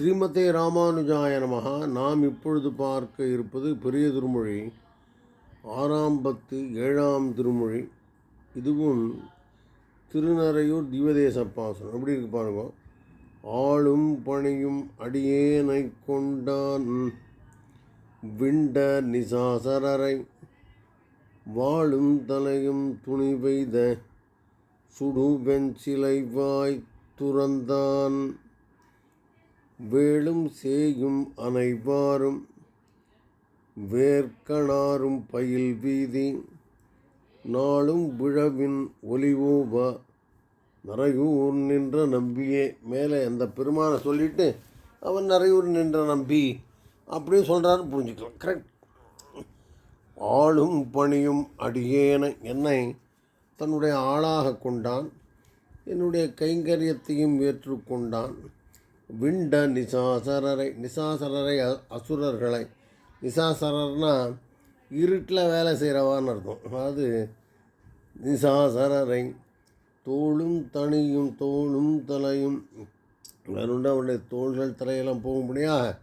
ஸ்ரீமதே ராமானுஜாய நமகா நாம் இப்பொழுது பார்க்க இருப்பது பெரிய திருமொழி ஆறாம் பத்து ஏழாம் திருமொழி. இதுவும் திருநறையூர் திவதேச பாசனம் எப்படி இருக்கு பாருங்க. ஆளும் பணியும் அடியேனை கொண்டான் விண்ட நிசாசரரை. வாழும் தலையும் துணி பெய்த சுடு வெஞ்சிலைவாய் துறந்தான். வேளும் சேயும் அனைவாரும் வேர்க்கணாரும் பயில் வீதி நாளும் விழவின் ஒலிவோவ. நரையூர் நின்ற நம்பியே. மேலே அந்த பெருமானை சொல்லிட்டு அவன் நரையூர் நின்ற நம்பி. அப்படின்னு சொல்கிறான்னு புரிஞ்சுக்கலாம். கரெக்ட் ஆளும் பணியும் அடியேன என்னை தன்னுடைய ஆளாக கொண்டான். என்னுடைய கைங்கரியத்தையும் ஏற்றுக்கொண்டான். விண்ட நிசாசரரை நிசாசரரை அசுரர்களை. நிசாசரர்னா இருட்டில் வேலை செய்கிறவான்னு அர்த்தம். அதாவது நிசாசரரை தோளும் தனியும் தோளும் தலையும். வேணுண்ட அவருடைய தோள்கள் தலையெல்லாம் போகும்படியாக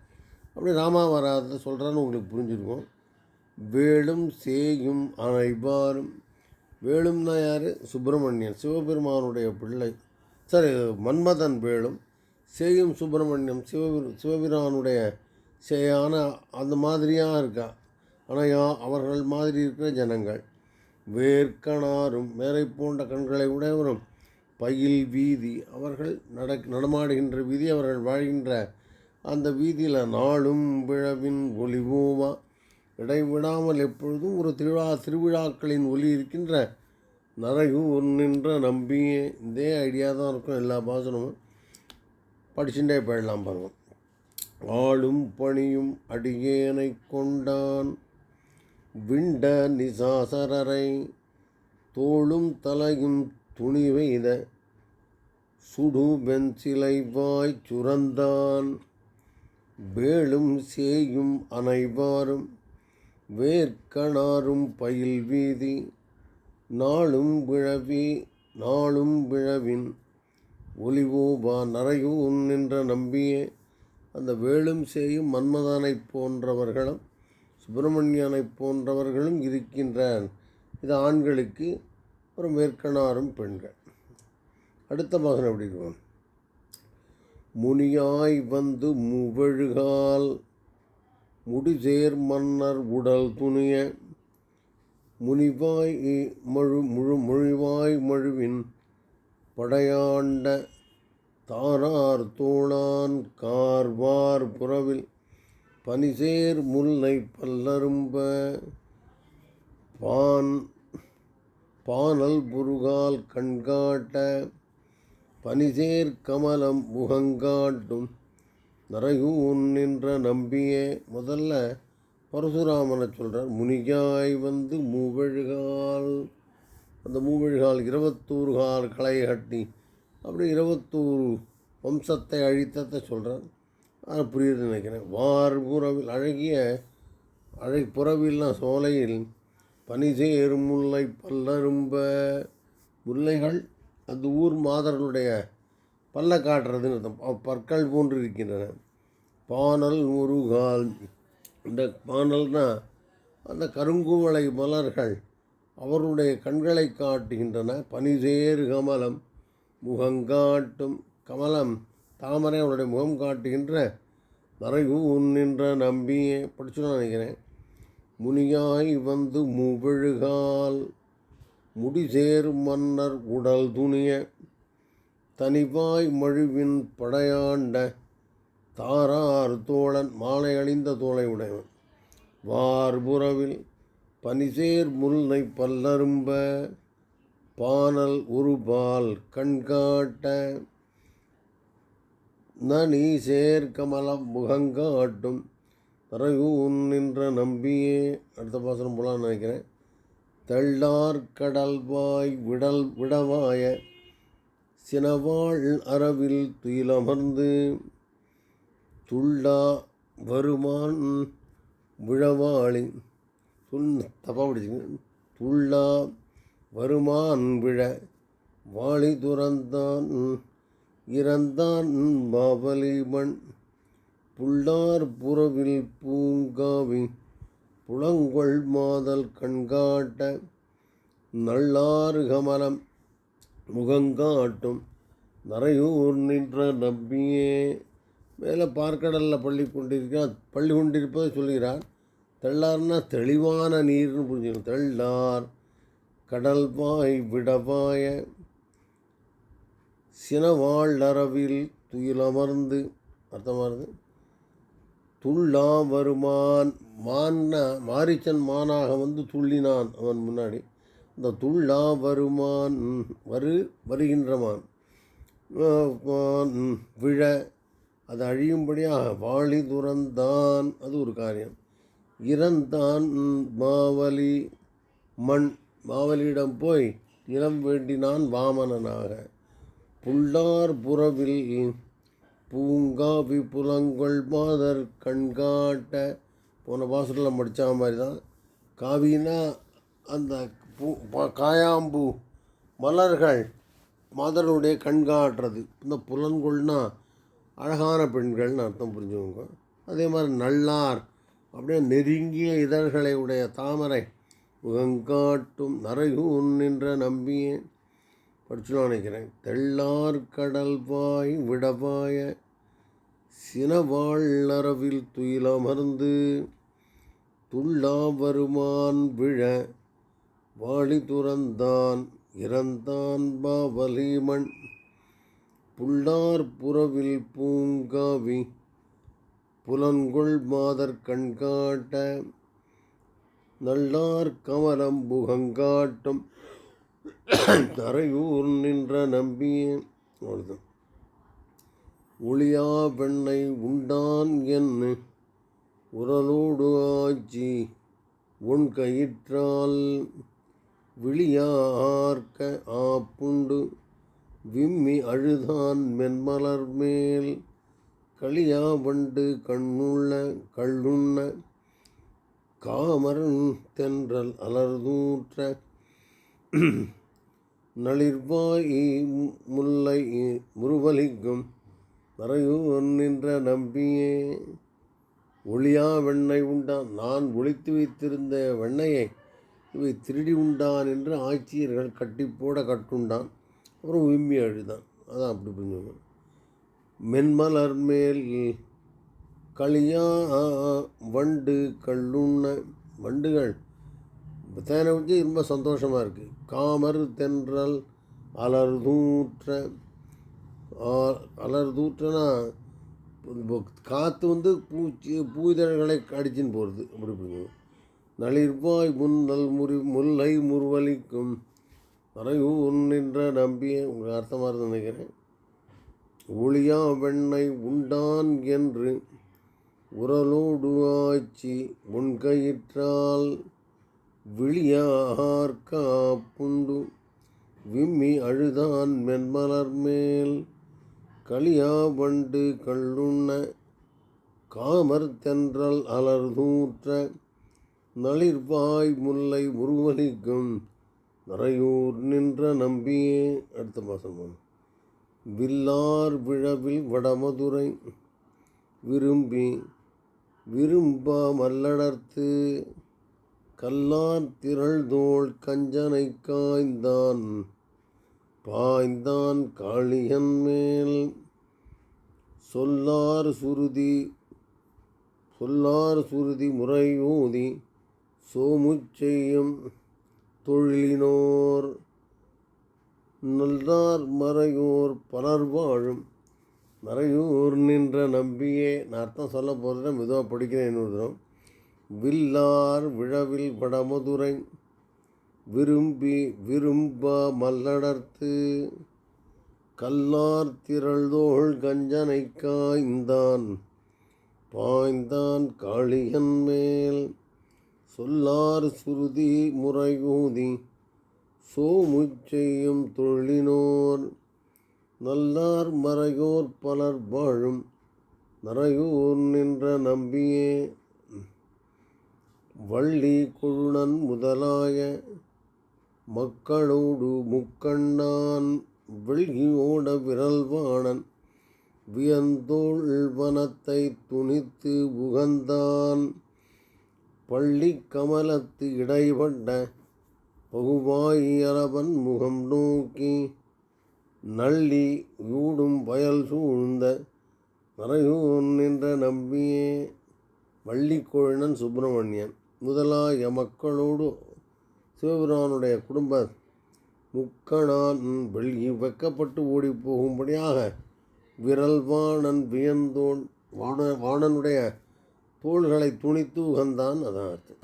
அப்படி ராமாவராதத்தை சொல்கிறான்னு உங்களுக்கு புரிஞ்சிருக்கும். வேலும் சேயும் அனைவாரும் வேலும்னா யார்? சுப்பிரமணியன் சிவபெருமானுடைய பிள்ளை. சரி மன்மதன் வேலும். சேயும் சுப்பிரமணியம் சிவபெரு சிவபிரானுடைய சேயான அந்த மாதிரியாக இருக்கா? ஆனால் யா அவர்கள் மாதிரி இருக்கிற ஜனங்கள். வேர்க்கணாரும் மேரை போன்ற கண்களை உடையவரும் பயில் வீதி. அவர்கள் நட நடமாடுகின்ற வீதி அவர்கள் வாழ்கின்ற அந்த வீதியில் நாளும் விழவின் ஒளிவோமா இடைவிடாமல் எப்பொழுதும் ஒரு திருவிழா திருவிழாக்களின் ஒலி இருக்கின்ற நரகு நின்ற நம்பியே. இதே ஐடியா தான் இருக்கும் எல்லா பாசனமும். படிச்சுட்டே போயிடலாம் பாருங்கள் ஆளும் பணியும் அடியேனை கொண்டான். விண்ட நிசாசரரை தோளும் தலையும் துணி வைத சுடு வெஞ்சிலைவாய் சுரந்தான். வேளும் சேயும் அனைவாரும் வேர்க்கணாரும் பயில் வீதி. நாளும் விழவி நாளும் விழவின் ஒலிவோபா நரையூன் நின்ற நம்பியே. அந்த வேளும் சேயும் மன்மதானைப் போன்றவர்களும் சுப்பிரமணியனைப் போன்றவர்களும் இருக்கின்ற இது ஆண்களுக்கு ஒரு மேற்கணாரும் பெண்கள். அடுத்த மகன் எப்படி இருக்கும்? முனியாய் வந்து முவழுகால் முடிசேர் மன்னர் உடல் துணிய. முனிவாய் இ- மழு முழு மொழிவாய் மழுவின் படையாண்ட தாரார் தோளான் கார்வார் புறவில் பனிசேர் முல்லை பல்லரும்ப பான் பானல் புருகால் கண்காட்ட பனிசேர் கமலம் முகங்காட்டும் நரையூன் நின்ற நம்பியே முதல்ல பரசுராமனை சொல்கிறார் முனியாய் வந்து மூவழுகால் அந்த மூவழுகால் இருபத்தூறு கால் களை கட்டி அப்படி இருபத்தூறு வம்சத்தை அழித்தத்தை சொல்கிறேன் அது புரியுதுன்னு நினைக்கிறேன். வார் புறவில் அழகிய அழை புறவில்னா சோலையில் பனிசேர் முல்லை பல்லரும்ப முல்லைகள் அந்த ஊர் மாதர்களுடைய பல்ல காட்டுறதுன்னு அர்த்தம். பற்கள் போன்று இருக்கின்றன பானல் முருகால் இந்த பானல்னால் அந்த கருங்குவளை மலர்கள் அவருடைய கண்களை காட்டுகின்றன. பனிசேர் கமலம் முகங்காட்டும் கமலம். தாமரை அவருடைய முகம் காட்டுகின்ற நரையூன் நின்ற நம்பியே. படிச்சுன்னு நினைக்கிறேன். முனியாய் வந்து முவழுகால் முடிசேர் மன்னர் உடல் துணிய. தனிவாய் மழுவின் படையாண்ட தாரார் தோழன் மாலை அணிந்த தோலை உடையவன். வார்புறவில் பனிசேர் முல்லை பல்லரும்ப பானல் உருபால் கண்காட்ட நனி சேர் கமலம் முகங்காட்டும் தரையூன் நின்ற நம்பியே. அடுத்த பாசனம் போலான்னு நினைக்கிறேன். தெள்ளார் கடல்வாய் விடல் விடவாய சினவாள் அரவில் துயிலமர்ந்து துள்ளா வருமான் விழவாளி துள் தப்பா படிச்சுங்க. துள்ளா வருமான் விழ வாளி துறந்தான் இறந்தான் பாவலிமண் புள்ளார் புறவில் பூங்காவி புலங்கொள் மாதல் கண்காட்ட நள்ளாறு கமலம் முகங்காட்டும். நரையூர் நின்ற நம்பியே மேலே பார்க்கடலில் பள்ளி கொண்டிருக்கிறான் பள்ளி கொண்டிருப்பதை சொல்கிறான் தெள்ளார்னா தெளிவான நீர்னு புரிஞ்சுக்கணும். தெள்ளார் கடல்வாய் விடவாய சினவாழறவில் துயிலமர்ந்து அர்த்தமானது துள்ளா வருமான் மான்ன மாரிச்சன் மானாக வந்து துள்ளினான் அவன் முன்னாடி. இந்த துள்ளா வருமான் வரு வருகின்றமான் விழ. அது அழியும்படியாக வாளி துறந்தான். அது ஒரு காரியம். இறந்தான் மாவலி மண். மாவலியிடம் போய் இளம் வேண்டினான் வாமனனாக. புல்லார் புறவில் பூங்காவி புலங்கொள் மாதர் கண்காட்ட. போன வாசலில் படித்த மாதிரி தான் காவினா அந்த பூ காயாம்பூ மலர்கள் மாதருடைய கண்காட்டுறது. இந்த புலன்கொள்னா அழகான பெண்கள்னு அர்த்தம் புரிஞ்சுக்கோங்க. அதே மாதிரி நல்லார் அப்படியே நெருங்கிய இதழ்களை உடைய தாமரை முகங்காட்டும் நரையூன் நின்ற நம்பியே படிச்சுலாம் நினைக்கிறேன். தெள்ளார் கடல் வாய் விடவாய சினவாழறவில் துயிலமர்ந்து துள்ளா வருமான் விழ வாழி துறந்தான் இறந்தான் பாவலிமண் புள்ளார் புறவில் பூங்காவி புலன்கொள் மாதர் கண்காட்ட நல்லார் கமலம் புகங்காட்டும். தரையூர் நின்ற நம்பியே அவ்வளோதான் ஒளியா பெண்ணை உண்டான் என்னு உரலோடு ஆச்சி உன் கயிற்றால் விழியார்க்க ஆப்புண்டு. விம்மி அழுதான் மென்மலர் மேல் களியா வண்டு கண்ணுள்ள கள்ளுண்ண காமரன் தென்றல் அலர்தூற்ற நளிர்வாய் முல்லை முருவலிக்கும் மறையூர் நின்ற நம்பியே. ஒளியா வெண்ணை உண்டான். நான் ஒளித்து வைத்திருந்த வெண்ணையை இவை திருடி உண்டான் என்று ஆட்சியர்கள் கட்டிப்போட கட்டுண்டான். அப்புறம் விம்மி அழுதான் அதான் அப்படி புரிஞ்சுக்கணும். மென்மலர் மேல் களியா வண்டு கல்லுண்ண வண்டுகள். தேனை வச்சு ரொம்ப சந்தோஷமாக இருக்குது காமர் தென்றல் அலர்தூற்ற அலர்தூற்றனா காற்று வந்து பூச்சி பூதழ்களை அடிச்சின்னு போகிறது அப்படி இப்படி நளிர்வாய் முன்னல் முறி முல்லை முருவலிக்கும் மறையூர் நின்ற நம்பிய உங்களுக்கு அர்த்தமாக இருந்து நினைக்கிறேன். ஒளியா வெண்ணை உண்டான் என்று உரலோடு ஆச்சி முன்கயிற்றால் விழியார்க்கா புண்டு விம்மி அழுதான் மென்மலர் மேல் களியா வண்டு கள்ளுண்ண காமர் தென்றல் அலர்தூற்ற நளிர்வாய் முல்லை உருவலிக்கும் நிறையூர் நின்ற நம்பியே. அடுத்த மாதம் வில்லார் விழவில் வடமதுரை விரும்பி விரும்பா மல்லடர்த்து கல்லார் திரள்தோள் கஞ்சனை காய்ந்தான். பாய்ந்தான் காளியன் மேல். சொல்லார் சுருதி சொல்லார் சுருதி முறையூதி சோமுச்செய்யும் தொழிலினோர். நல்லார் மறையூர் பலர் வாழும். மறையூர் நின்ற நம்பியே. நான் அர்த்தம் சொல்ல போகிறத மெதுவாக படிக்கிறேன் இன்னொரு வில்லார் விழவில் வடமதுரை விரும்பி விரும்ப மல்லடர்த்து கல்லார் திரள்தோள் கஞ்சனை காய்ந்தான். பாய்ந்தான் காளியன் மேல். சொல்லார் சுருதி முறையூதி சோமுச்செய்யும் தொழினோர் நல்லார் மறையோர் பலர் வாழும் நரையூர் நின்ற நம்பியே. வள்ளி குழுணன் முதலாய மக்களோடு முக்கண்ணான் வெள்ளியோட விரல்வாணன் வியந்தோள் வனத்தை துணித்து உகந்தான் பள்ளி கமலத்து பகுவாய் பகுவாயிரவன் முகம் நோக்கி நள்ளி ஊடும் வயல் சூழ்ந்த மறையூன் நின்ற நம்பியே வள்ளிக்கோழனன் சுப்பிரமணியன் முதலாய மக்களோடு சிவபிரானுடைய குடும்ப முக்கணான் வெள்ளி வெக்கப்பட்டு ஓடி போகும்படியாக விரல்வாணன் வியந்தோன் வாண வாணனுடைய தோள்களை துணித்து உகந்தான் அதான் அர்த்தம்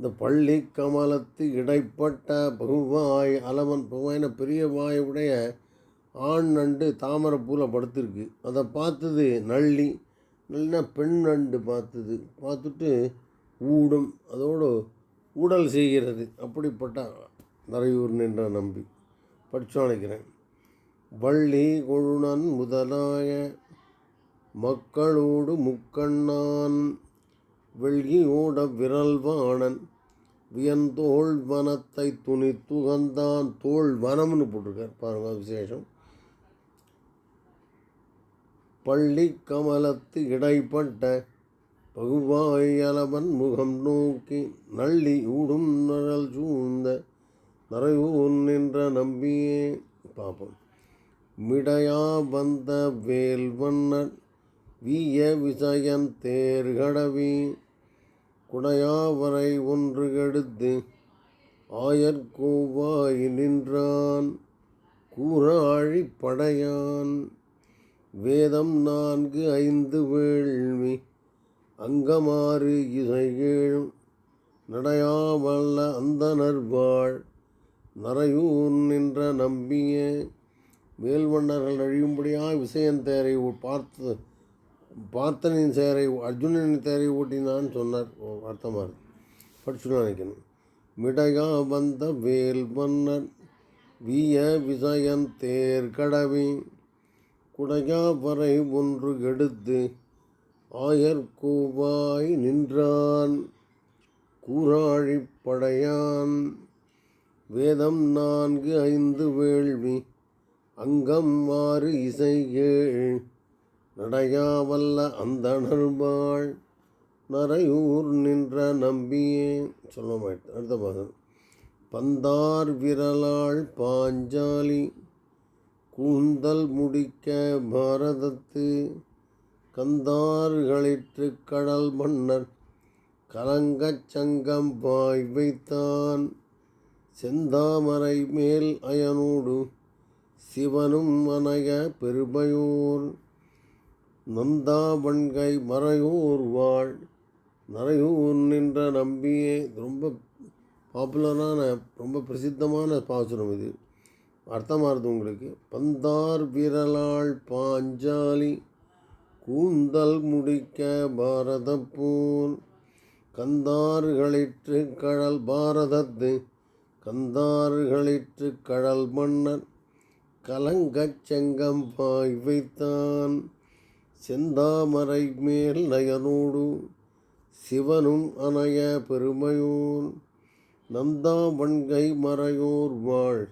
இந்த பள்ளி கமலத்து இடைப்பட்ட பகுவாய் அலவன் பகுவாயின பெரிய வாயுடைய ஆண் நண்டு தாமரைப்பூவில் படுத்திருக்கு. அதை பார்த்தது நள்ளி நள்ளினா பெண் நண்டு பார்த்தது பார்த்துட்டு ஊடும் அதோடு ஊடல் செய்கிறது. அப்படிப்பட்ட நரையூர் நின்ற நம்பி. படிச்சு நினைக்கிறேன் வள்ளி கொழுணன் முதலாய மக்களோடு முக்கண்ணான். வெள்கியோட விரல்வாணன் வியந்தோள் வனத்தை துணி துகந்தான் தோல் வனம்னு போட்டிருக்கார். பாருங்க விசேஷம். பள்ளி கமலத்து இடைப்பட்ட பகுவாயலவன் முகம் நோக்கி நள்ளி ஊடும் நரல் சூழ்ந்த நரையூர் நின்ற நம்பியே. பார்ப்போம் மிடையா வந்த வேல்வண்ணன் வீய விசயன் தேர்கடவி. குடையாவரை ஒன்று கெடுத்து ஆயர்கோவாய் நின்றான். கூறாழி படையான். வேதம் நான்கு ஐந்து வேள்வி அங்கமாறு இசைகேழும் நடையாவல்ல அந்தனர்வாள் நரையூன் நின்ற நம்பிய. வேல்வண்ணர்கள் அழியும்படியாக விசயன் தேரை பார்த்து பார்த்தனின் சேரை அர்ஜுனனின் தேரை ஓட்டினான்னு சொன்னார். அர்த்தமாக இருக்கு படிச்சு நினைக்கணும். மிடகா வந்த வேல் மன்னன் வீய விசயன் தேர் கடவி குடையா வரை ஒன்று எடுத்து ஆயர்கோவாய் நின்றான். கூறாழிப் படையான். வேதம் நான்கு ஐந்து வேள்வி அங்கம் ஆறு இசை ஏழ். நடையாவல்ல அந்த நர்பாள் நரையூர் நின்ற நம்பியே. சொல்ல அடுத்த பாகம். பந்தார் விரலாள் பாஞ்சாலி. கூந்தல் முடிக்க பாரதத்து. கந்தார்களிற்று கடல் மன்னர். கலங்கச் சங்கம் பாய் வைத்தான். செந்தாமரை மேல் அயனோடு. சிவனும் அணைய பெருமையோர். நந்தாவண்கை மறையூர் வாழ் நரையூர் நின்ற நம்பியே. ரொம்ப பாப்புலரான ரொம்ப பிரசித்தமான பாசுரம் இது. அர்த்தமாக இருது உங்களுக்கு. பந்தார் விரலாள் பாஞ்சாலி கூந்தல் முடிக்க பாரத போல். கந்தார்களிற்று கடல் பாரதத்து கந்தார்களிற்று கடல் மன்னன். கலங்கச் செங்கம் பாய் வைத்தான். செந்தாமரை மேல் நயனோடு சிவனும் அணைய பெருமையோன். நந்தாவண்கை மறையோர் வாழ்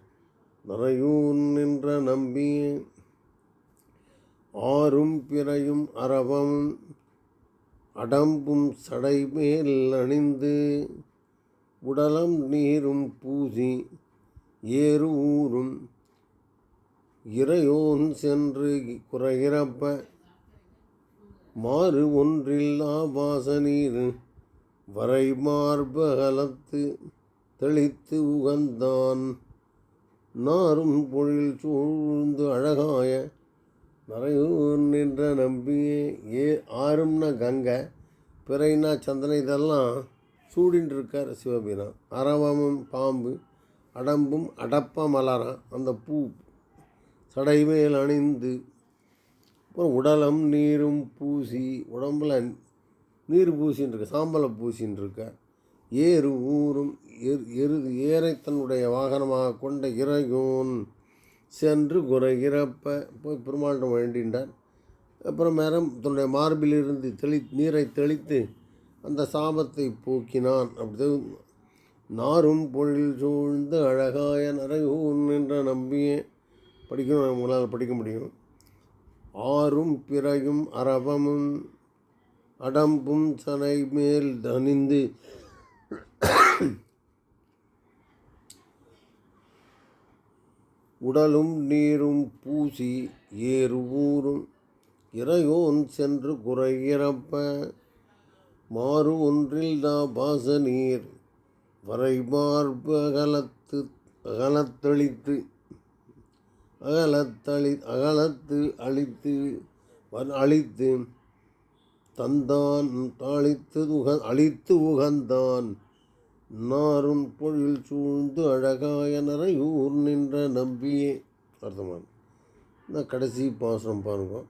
நரையூன் நின்ற நம்பியே. ஆறும் பிறையும் அறவம் அடம்பும் சடை மேல் அணிந்து உடலம் நீரும் பூசி ஏறு ஊரும் இறையோன் சென்று குறைகிறப்ப மாறு ஒன்றில்லா வாசநீர் வரை மார்பகலத்து தெளித்து உகந்தான். நாரும் பொழில் சூழ்ந்து அழகாய நரையூர் நின்ற நம்பியே ஏ ஆறும்னா கங்கை பிறைனா சந்தனை இதெல்லாம் சூடின்னு இருக்கார் சிவபிரான் அரவமும் பாம்பு அடம்பும் அடப்ப மலரான் அந்த பூ சடைமேல் அணிந்து அப்புறம் உடலம் நீரும் பூசி உடம்புல நீர் பூசின்னு இருக்க சாம்பலை பூசின்னு இருக்க ஏறு ஊரும் எரு எரு ஏரை தன்னுடைய வாகனமாக கொண்ட இறையோன் சென்று குறைகிறப்ப போய் பெருமாள்கிட்ட வேண்டின்றார் அப்புறம் மேரம் தன்னுடைய மார்பிலிருந்து தெளி நீரை தெளித்து அந்த சாபத்தை போக்கினான். அப்படி நாரும் பொழில் சூழ்ந்து அழகாய நரையூன் என்ற நம்பியே படிக்கணும் உங்களால் படிக்க முடியும். ஆறும் பிறையும் அரவமும் அடம்பும் சனை மேல் தனிந்து உடலும் நீரும் பூசி ஏறு ஊறும் இறையோன் சென்று குறையிறப்ப மாறு ஒன்றில் தா பாச நீர் வரை மார்பு அகலத்து அகலத்தளித்து அகலத்தளி அகலத்து அழித்து அழித்து தந்தான் அழித்து உக அழித்து உகந்தான். நாரும் பொழில் சூழ்ந்து அழகாய ஊர் நின்ற நம்பியே. அர்த்தமான இந்த கடைசி பாசனம் பாருங்க.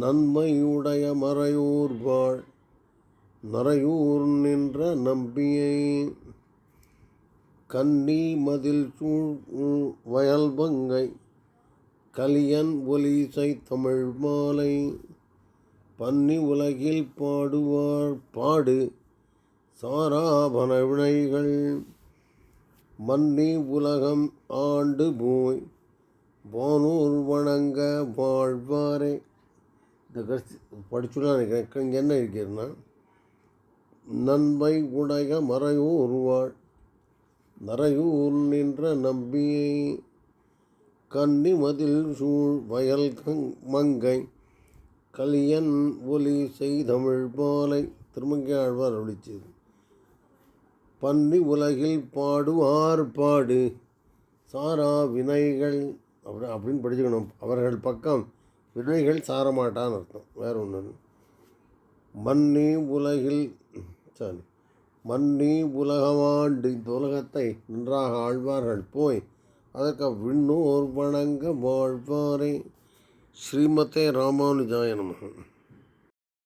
நன்மையுடைய மறையூர் வாழ் நரையூர் நின்ற நம்பியை. கன்னி மதில் சூழ் வயல் பங்கை கலியன் ஒலிசை தமிழ் மாலை. பன்னி உலகில் பாடுவார் பாடு சாராபன வினைகள். மன்னி உலகம் ஆண்டு போய் வானூர் வணங்க வாழ்வாரே. இந்த கருத்து படிச்சுலாம் நினைக்கிறேன். இங்கே என்ன இருக்கிறேன்னா நன்மை உடைய மறையூர் வாழ் நரையூர் நின்ற நம்பியை கன்னி மதில் சூழ் வயல் கங் மங்கை கலியன் ஒலி செய்தமிழ் பாலை திருமங்கையாழ்வார் ஆழ்வார் பன்னி உலகில் பாடுவார் பாடு சாரா வினைகள் அப்படி அப்படின்னு படிச்சுக்கணும். அவர்கள் பக்கம் வினைகள் சாரமாட்டான்னு அர்த்தம். வேறு ஒன்று மன்னி உலகில் சாரி. மன்னி உலகமாண்டு இந்த உலகத்தை நன்றாக ஆழ்வார்கள். போய் அதற்கு விண்ணோர் வணங்க வாழ்வாரே. ஸ்ரீமதே ராமானுஜாய நமக.